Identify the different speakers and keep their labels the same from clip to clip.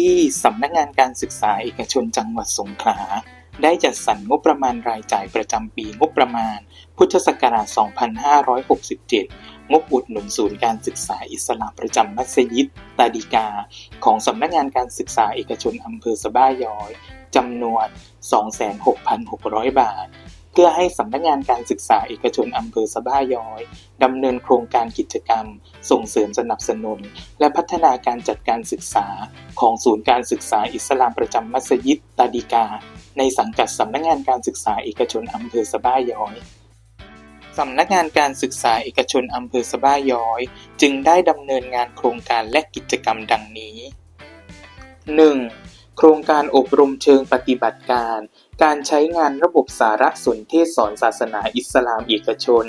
Speaker 1: ที่สำนักงานการศึกษาเอกชนจังหวัดสงขลา ได้จัดสรรงบประมาณรายจ่ายประจำปีงบประมาณ พุทธศักราช 2567 งบอุดหนุนศูนย์การศึกษาอิสลามประจำมัสยิดตาดีกา ของสำนักงานการศึกษาเอกชนอำเภอสะบ้าย้อยจำนวน 26,600 บาท เพื่อให้สำนักงานการศึกษาเอกชนอำเภอสะบ้าย้อยดำเนินโครงการกิจกรรม ส่งเสริมสนับสนุน และพัฒนาการจัดการศึกษา ของศูนย์การศึกษาอิสลามประจำมัสยิดตาดีกา ในสังกัดสำนักงานการศึกษาเอกชนอำเภอสะบ้าย้อยสำนักงานการศึกษาเอกชนอำเภอสะบ้าย้อย จึงได้ดำเนินงานโครงการและกิจกรรมดังนี้ 1. โครงการอบรมเชิงปฏิบัติการ การใช้งานระบบสารสนเทศสอนศาสนาอิสลามเอกชน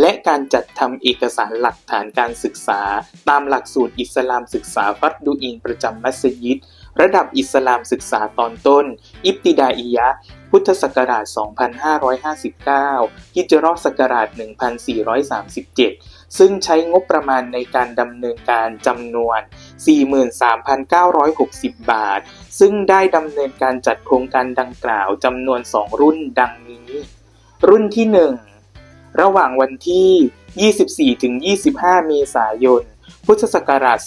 Speaker 1: และการจัดทำเอกสารหลักฐานการศึกษา ตามหลักสูตรอิสลามศึกษาฟัดดูอินประจำมัสยิด ระดับอิสลามศึกษาตอนต้น อิบติดาอียะ พุทธศักราช 2559ฮิจราะห์ศักราช 1437 ซึ่งใช้งบประมาณในการดำเนินการจำนวน 43,960 บาท ซึ่งได้ดำเนินการจัดโครงการดังกล่าวจำนวน 2 รุ่นดังนี้ รุ่นที่ 1 ระหว่างวันที่ 24-25 เมษายน พุทธศักราช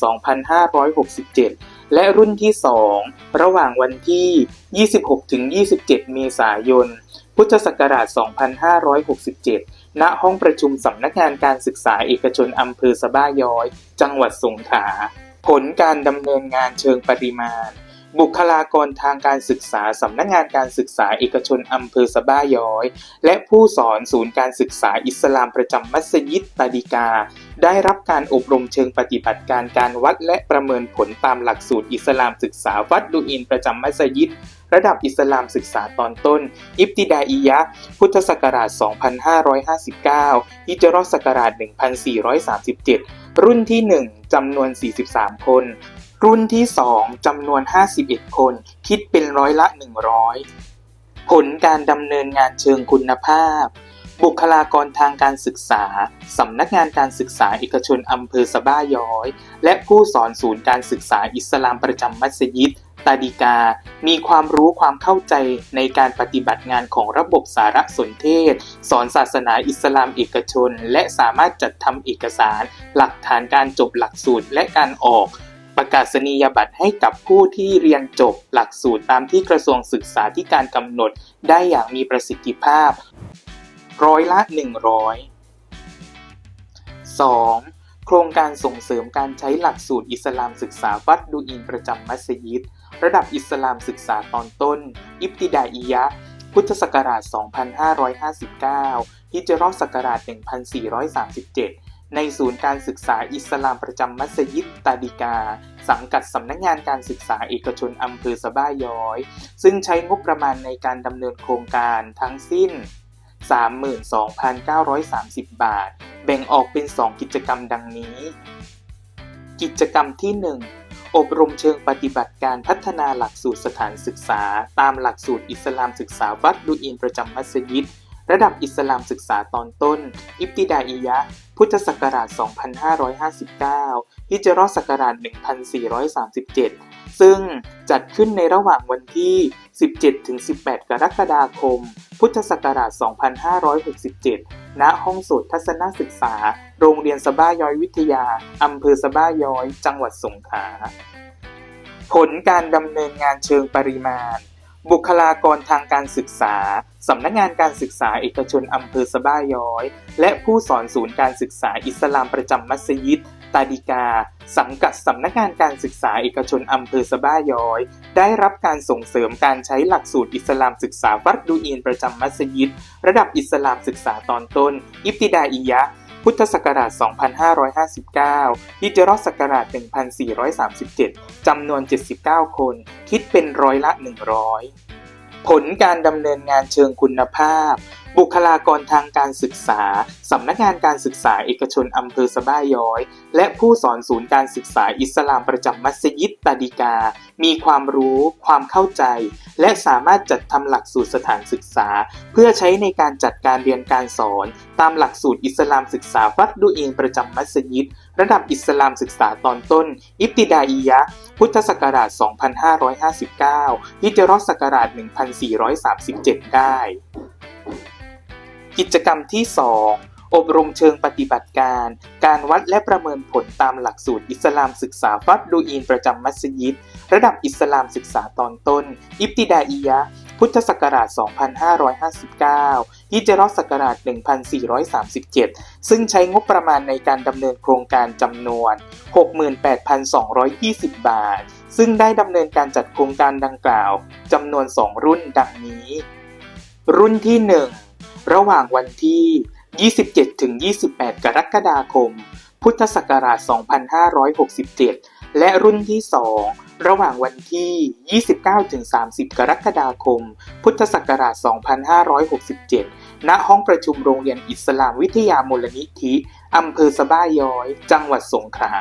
Speaker 1: 2567 และรุ่นที่ 2 ระหว่างวันที่ 26-27 เมษายน พุทธศักราช 2567ณห้องประชุมสำนักงานการศึกษาเอกชนอำเภอสะบ้าย้อย จังหวัดสงขลา ผลการดำเนินงานเชิงปริมาณ บุคลากรทางการศึกษาสำนักงานการศึกษาเอกชนอำเภอสะบ้าย้อย และผู้สอนศูนย์การศึกษาอิสลามประจำมัสยิดตาดิกา ได้รับการอบรมเชิงปฏิบัติการการวัดและประเมินผลตามหลักสูตรอิสลามศึกษาวัดดูอินประจำมัสยิดระดับอิสลามศึกษาตอนต้น อิบติดาอียะ พุทธศักราช 2559 ฮิจราะห์ศักราช 1437 รุ่นที่ 1จำนวน 43 คน รุ่นที่ 2จำนวน 51 คน คิดเป็นร้อยละ 100 ผลการดำเนินงานเชิงคุณภาพ บุคลากรทางการศึกษา สำนักงานการศึกษาเอกชนอำเภอสะบ้าย้อย และผู้สอนศูนย์การศึกษาอิสลามประจำมัสยิด ตาดิกา มีความรู้ความเข้าใจในการปฏิบัติงานของระบบสารสนเทศ สอนศาสนาอิสลามเอกชน และสามารถจัดทำเอกสาร หลักฐานการจบหลักสูตรและการออก ประกาศนียบัตรให้กับผู้ที่เรียนจบหลักสูตรตามที่กระทรวงศึกษาธิการกำหนดได้อย่างมีประสิทธิภาพ ร้อยละ 100 2. โครงการส่งเสริมการใช้หลักสูตรอิสลามศึกษาวัดดูอินประจำมัสยิด ระดับอิสลามศึกษาตอนต้น อิบติดาอียะ พุทธศักราช 2559ฮิจเราะห์ศักราช 1437 ในศูนย์การศึกษาอิสลามประจำมัสยิดตาดิกา สังกัดสำนักงานการศึกษาเอกชนอำเภอสะบ้าย้อย ซึ่งใช้งบประมาณในการดำเนินโครงการทั้งสิ้น 32,930 บาท แบ่งออกเป็น 2 กิจกรรมดังนี้ กิจกรรมที่ 1 อบรมเชิงปฏิบัติการพัฒนาหลักสูตรสถานศึกษา ตามหลักสูตรอิสลามศึกษาวัดดูอินประจำมัสยิด ระดับอิสลามศึกษาตอนต้น อิบติดาอียะ พุทธศักราช 2559 ฮิจเราะห์ศักราช 1437 ซึ่งจัดขึ้นในระหว่างวันที่ 17-18 กรกฎาคม พุทธศักราช 2567 ณ ห้องสดทัศนศึกษา โรงเรียนสบ้าย้อยวิทยา อำเภอสบ้าย้อย จังหวัดสงขลา ผลการดำเนินงานเชิงปริมาณ บุคลากรทางการศึกษา สำนักงานการศึกษาเอกชนอำเภอสบ้าย้อย และผู้สอนศูนย์การศึกษาอิสลามประจำมัสยิด ตาดิกา สังกัดสำนักงานการศึกษาเอกชนอำเภอสะบ้าย้อย ได้รับการส่งเสริมการใช้หลักสูตรอิสลามศึกษาวัดดูอินประจำมัสยิด ระดับอิสลามศึกษาตอนต้น อิบติดาอียะ พุทธศักราช 2559 ฮิจราะห์ศักราช 1437 จำนวน 79 คน คิดเป็นร้อยละ 100 ผลการดำเนินงานเชิงคุณภาพ บุคลากรทางการศึกษา สำนักงานการศึกษาเอกชนอำเภอสะบ้าย้อย และผู้สอนศูนย์การศึกษาอิสลามประจำมัสยิดตาดิกา มีความรู้ ความเข้าใจ และสามารถจัดทำหลักสูตรสถานศึกษา เพื่อใช้ในการจัดการเรียนการสอน ตามหลักสูตรอิสลามศึกษาฟัดดูอิงประจำมัสยิด ระดับอิสลามศึกษาตอนต้น อิบติดาอียะ พุทธศักราช 2559ฮิจราะห์ศักราช 1437 ได้ กิจกรรมที่ 2 อบรมเชิงปฏิบัติการ การวัดและประเมินผลตามหลักสูตรอิสลามศึกษาฟัดดูอีนประจำมัสยิด ระดับอิสลามศึกษาตอนต้น อิบติดาอียะ พุทธศักราช 2559 ฮิจเราะห์ศักราช 1437 ซึ่งใช้งบประมาณในการดำเนินโครงการจำนวน 68,220 บาท ซึ่งได้ดำเนินการจัดโครงการดังกล่าวจำนวน 2 รุ่นดังนี้ รุ่นที่ 1 ระหว่างวันที่ 27-28 กรกฎาคม พุทธศักราช 2567 และรุ่นที่ 2 ระหว่างวันที่ 29-30 กรกฎาคม พุทธศักราช 2567 ณ ห้องประชุมโรงเรียนอิสลามวิทยามูลนิธิ อำเภอสะบ้าย้อย จังหวัดสงขลา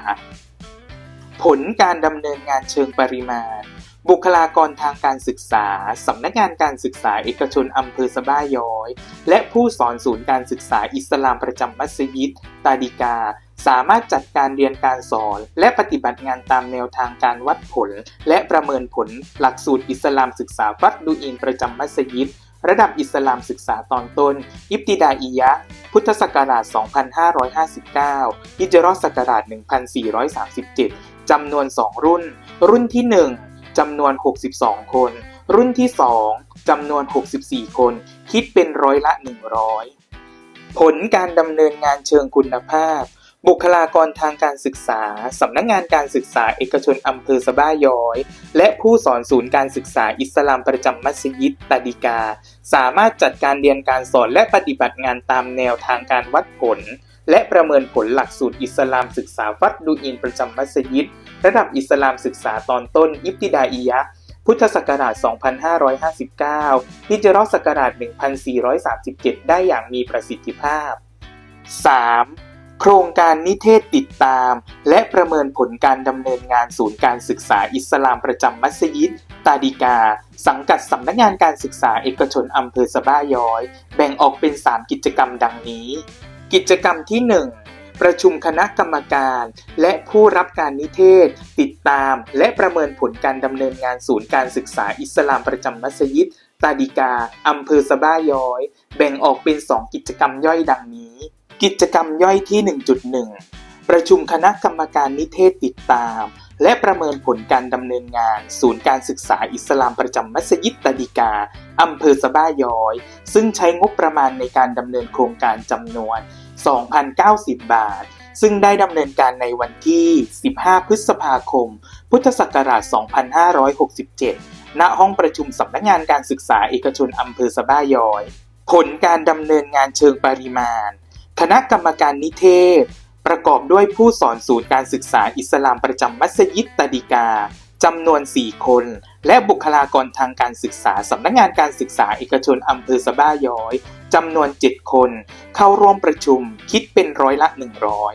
Speaker 1: ผลการดำเนินงานเชิงปริมาณ บุคลากรทางการศึกษา สำนักงานการศึกษาเอกชนอำเภอสะบ้าย้อย และผู้สอนศูนย์การศึกษาอิสลามประจำมัสยิด ตาดิกา สามารถจัดการเรียนการสอน และปฏิบัติงานตามแนวทางการวัดผล และประเมินผลหลักสูตรอิสลามศึกษาฟัดดูอินประจำมัสยิด ระดับอิสลามศึกษาตอนต้น อิบติดาอียะ พุทธศักราช 2559ฮิจเราะห์ศักราช 1437จำนวน 2 รุ่น รุ่นที่ 1 จำนวน 62 คน รุ่นที่ 2จำนวน 64 คน คิดเป็นร้อยละ 100 ผลการดำเนินงานเชิงคุณภาพ บุคลากรทางการศึกษา สำนักงานการศึกษาเอกชนอำเภอสะบ้าย้อย และผู้สอนศูนย์การศึกษาอิสลามประจำมัสยิดตาดิกา สามารถจัดการเรียนการสอนและปฏิบัติงานตามแนวทางการวัดผล และประเมินผลหลักสูตรอิสลามศึกษาฟัดดูอินประจำมัสยิด ระดับอิสลามศึกษาตอนต้นอิบติดาอียะ พุทธศักราช 2559ฮิจราะห์ศักราช 1437 ได้อย่างมีประสิทธิภาพ 3. โครงการนิเทศติดตาม และประเมินผลการดำเนินงานศูนย์การศึกษาอิสลามประจำมัสยิด ตาดิกา สังกัดสำนักงานการศึกษาเอกชนอำเภอสะบ้าย้อย แบ่งออกเป็น 3 กิจกรรมดังนี้ กิจกรรมที่ 1 ประชุมคณะกรรมการ และผู้รับการนิเทศ ติดตาม และประเมินผลการดำเนินงานศูนย์การศึกษาอิสลามประจำมัสยิด ตาดิกาอำเภอสะบ้าย้อย แบ่งออกเป็น 2 กิจกรรมย่อยดังนี้ กิจกรรมย่อยที่ 1.1 ประชุมคณะกรรมการนิเทศติดตาม และประเมินผลการดำเนินงาน ศูนย์การศึกษาอิสลามประจำมัสยิดตาดิกาอำเภอสะบ้าย้อย ซึ่งใช้งบประมาณในการดำเนินโครงการจำนวน 2,090 บาท ซึ่งได้ดำเนินการในวันที่ 15 พฤษภาคม พุทธศักราช 2567 ณ ห้องประชุมสำนักงานการศึกษาเอกชนอำเภอสะบ้าย้อย ผลการดำเนินงานเชิงปริมาณ คณะกรรมการนิเทศ ประกอบด้วยผู้สอนศูนย์การศึกษาอิสลามประจำมัสยิดตาดิกาจำนวน 4 คน และบุคลากรทางการศึกษาสำนักงานการศึกษาเอกชนอำเภอสะบ้าย้อยจำนวน 7 คน เข้าร่วมประชุมคิดเป็นร้อยละ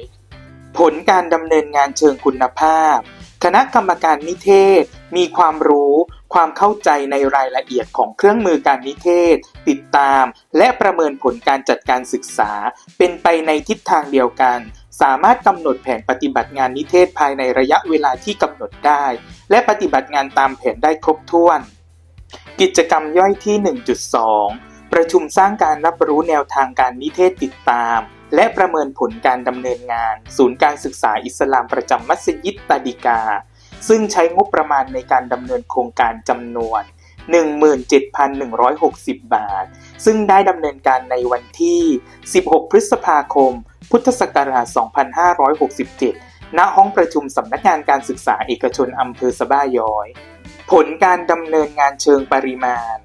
Speaker 1: 100 ผลการดำเนินงานเชิงคุณภาพ คณะกรรมการนิเทศ มีความรู้ ความเข้าใจในรายละเอียดของเครื่องมือการนิเทศ ติดตาม และประเมินผลการจัดการศึกษา เป็นไปในทิศทางเดียวกัน สามารถกำหนดแผนปฏิบัติงานนิเทศภายในระยะเวลาที่กำหนดได้ และปฏิบัติงานตามแผนได้ครบถ้วน กิจกรรมย่อยที่ 1.2 ประชุมสร้างการรับรู้แนวทางการนิเทศติดตาม และประเมินผลการดำเนินงาน ศูนย์การศึกษาอิสลามประจำมัสยิดตาดิกา ซึ่งใช้งบประมาณในการดำเนินโครงการจำนวน 17,160 บาท ซึ่งได้ดำเนินการในวันที่ 16 พฤษภาคม พุทธศักราช 2567 ณ ห้องประชุมสำนักงานการศึกษาเอกชนอำเภอสบ้าย้อย ผลการดำเนินงานเชิงปริมาณ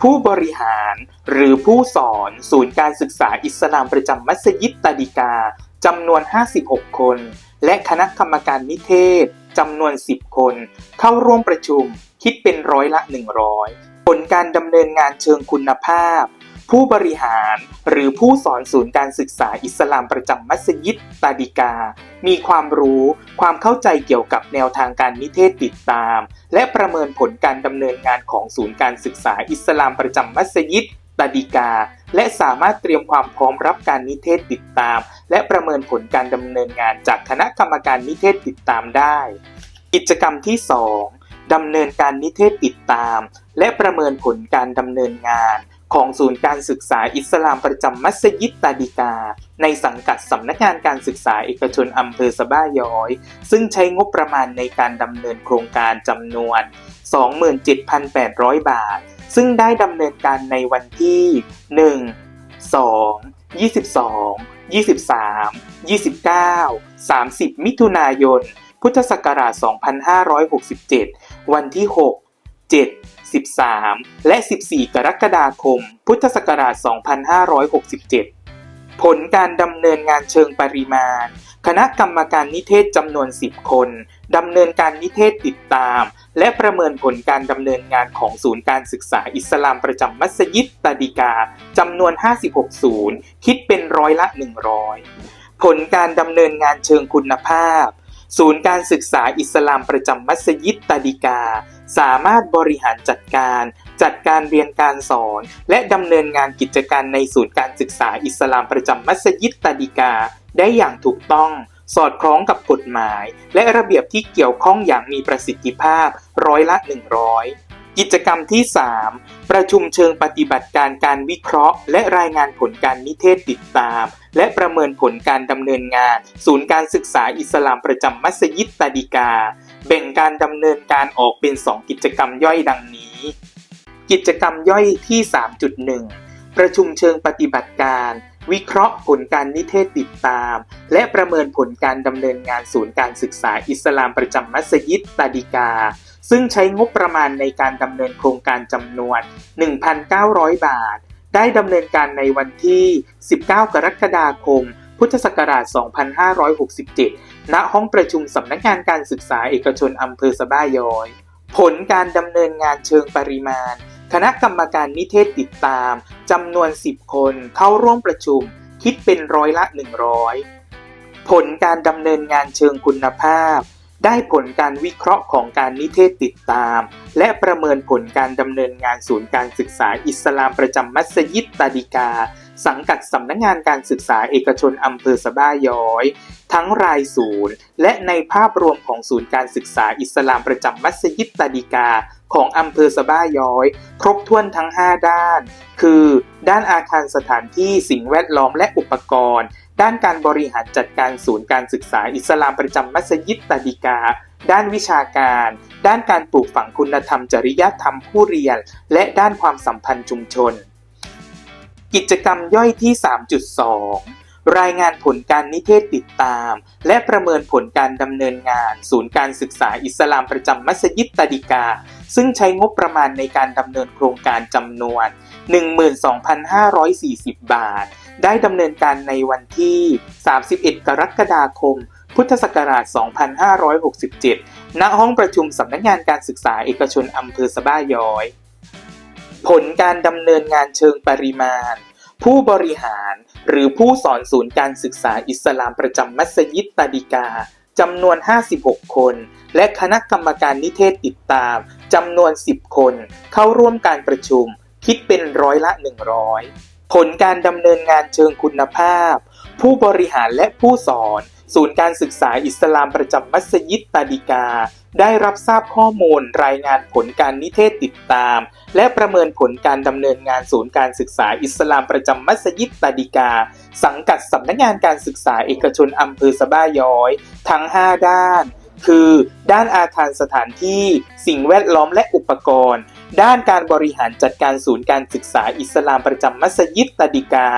Speaker 1: ผู้บริหารหรือผู้สอนศูนย์การศึกษาอิสลามประจำมัสยิดตาดิกาจำนวน 56 คน และคณะกรรมการนิเทศจำนวน 10 คน เข้าร่วมประชุมคิดเป็นร้อยละ 100 ผลการดำเนินงานเชิงคุณภาพ ผู้บริหารหรือผู้สอนศูนย์การศึกษาอิสลามประจำมัสยิดตาดิกา มีความรู้ความเข้าใจเกี่ยวกับแนวทางการนิเทศติดตาม และประเมินผลการดำเนินงานของศูนย์การศึกษาอิสลามประจำมัสยิดตาดิกา และสามารถเตรียมความพร้อมรับการนิเทศติดตาม และประเมินผลการดำเนินงานจากคณะกรรมการนิเทศติดตามได้ กิจกรรมที่ 2ดำเนินการนิเทศติดตาม และประเมินผลการดำเนินงาน ของศูนย์การศึกษาอิสลามประจำมัสยิดตาดิกา ในสังกัดสำนักงานการศึกษาเอกชนอำเภอสะบ้าย้อย ซึ่งใช้งบประมาณในการดำเนินโครงการจำนวน 27,800 บาท ซึ่งได้ดำเนินการในวันที่ 1 2 22 23 29 30 มิถุนายน พุทธศักราช 2567 วันที่ 6 7 13 และ 14 กรกฎาคม พุทธศักราช 2567 ผลการดำเนินงานเชิงปริมาณ คณะกรรมการนิเทศจำนวน 10 คนดำเนินการนิเทศติดตาม และประเมินผลการดำเนินงานของศูนย์การศึกษาอิสลามประจำมัสยิดตาดิกาจำนวน 56 ศูนย์ คิดเป็นร้อยละ 100 ผลการดำเนินงานเชิงคุณภาพ ศูนย์การศึกษาอิสลามประจำมัสยิดตาดิกา สามารถบริหารจัดการ จัดการเรียนการสอน และดำเนินงานกิจการในศูนย์การศึกษาอิสลามประจำมัสยิดตาดิกา ได้อย่างถูกต้อง สอดคล้องกับกฎหมาย และระเบียบที่เกี่ยวข้องอย่างมีประสิทธิภาพร้อยละ 100 กิจกรรมที่ 3 ประชุมเชิงปฏิบัติการการวิเคราะห์ และรายงานผลการนิเทศติดตาม และประเมินผลการดำเนินงาน ศูนย์การศึกษาอิสลามประจำมัสยิดตาดิกา แบ่งการดำเนินการออกเป็น 2 กิจกรรมย่อยดังนี้ กิจกรรมย่อยที่ 3.1 ประชุมเชิงปฏิบัติการ วิเคราะห์ผลการนิเทศติดตาม และประเมินผลการดำเนินงานศูนย์การศึกษาอิสลามประจำมัสยิดตาดิกา ซึ่งใช้งบประมาณในการดำเนินโครงการจำนวน 1,900 บาท ได้ดำเนินการในวันที่ 19 กรกฎาคม พุทธศักราช 2567 ณ ห้องประชุมสำนักงานการศึกษาเอกชนอำเภอสะบ้าย้อย ผลการดำเนินงานเชิงปริมาณ คณะกรรมการนิเทศติดตามจำนวน 10 คนเข้าร่วมประชุม คิดเป็นร้อยละ 100 ผลการดำเนินงานเชิงคุณภาพ ได้ผลการวิเคราะห์ของการนิเทศติดตาม และประเมินผลการดำเนินงานศูนย์การศึกษาอิสลามประจำมัสยิดตาดิกา สังกัดสำนักงานการศึกษาเอกชนอำเภอสะบ้าย้อย ทั้งรายศูนย์ และในภาพรวมของศูนย์การศึกษาอิสลามประจำมัสยิดตาดิกาของอำเภอสะบ้าย้อย ครบถ้วนทั้ง 5 ด้าน คือ ด้านอาคารสถานที่สิ่งแวดล้อมและอุปกรณ์ ด้านการบริหารจัดการศูนย์การศึกษาอิสลามประจำมัสยิดตาดิกา ด้านวิชาการ ด้านการปลูกฝังคุณธรรมจริยธรรมผู้เรียน และด้านความสัมพันธ์ชุมชน กิจกรรมย่อยที่ 3.2 รายงานผลการนิเทศติดตาม และประเมินผลการดำเนินงาน ศูนย์การศึกษาอิสลามประจำมัสยิดตาดิกา ซึ่งใช้งบประมาณในการดำเนินโครงการจำนวน 12,540 บาท ได้ดำเนินการในวันที่ 31 กรกฎาคม พุทธศักราช 2567 ณ ห้องประชุมสำนักงานการศึกษาเอกชนอำเภอสะบ้าย้อย ผลการดำเนินงานเชิงปริมาณ ผู้บริหารหรือผู้สอนศูนย์การศึกษาอิสลามประจำมัสยิดตาดิกาจำนวน 56 คน และคณะกรรมการนิเทศติดตามจำนวน 10 คน เข้าร่วมการประชุม คิดเป็นร้อยละ 100 ผลการดำเนินงานเชิงคุณภาพ ผู้บริหารและผู้สอน ศูนย์การศึกษาอิสลามประจำมัสยิดตาดิกา ได้รับทราบข้อมูลรายงานผลการนิเทศติดตาม และประเมินผลการดำเนินงานศูนย์การศึกษาอิสลามประจำมัสยิดตาดิกา สังกัดสำนักงานการศึกษาเอกชนอำเภอสะบ้าย้อย ทั้ง 5 ด้าน คือ ด้านอาคารสถานที่ สิ่งแวดล้อมและอุปกรณ์ด้านการบริหารจัดการศูนย์การศึกษาอิสลามประจำมัสยิดตาดิกา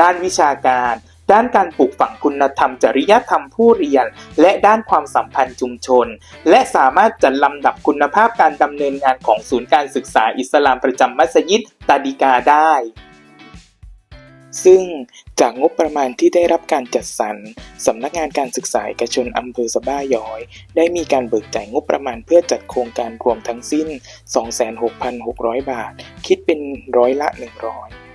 Speaker 1: ด้านวิชาการ ด้านการปลูกฝังคุณธรรมจริยธรรมผู้เรียน และด้านความสัมพันธ์ชุมชน และสามารถจัดลำดับคุณภาพการดำเนินงานของศูนย์การศึกษาอิสลามประจำมัสยิดตาดิกาได้ ซึ่งจากงบประมาณที่ได้รับการจัดสรร สำนักงานการศึกษาเอกชนอำเภอสะบ้าย้อย ได้มีการเบิกจ่ายงบประมาณเพื่อจัดโครงการรวมทั้งสิ้น 26,600 บาท คิดเป็นร้อยละ 100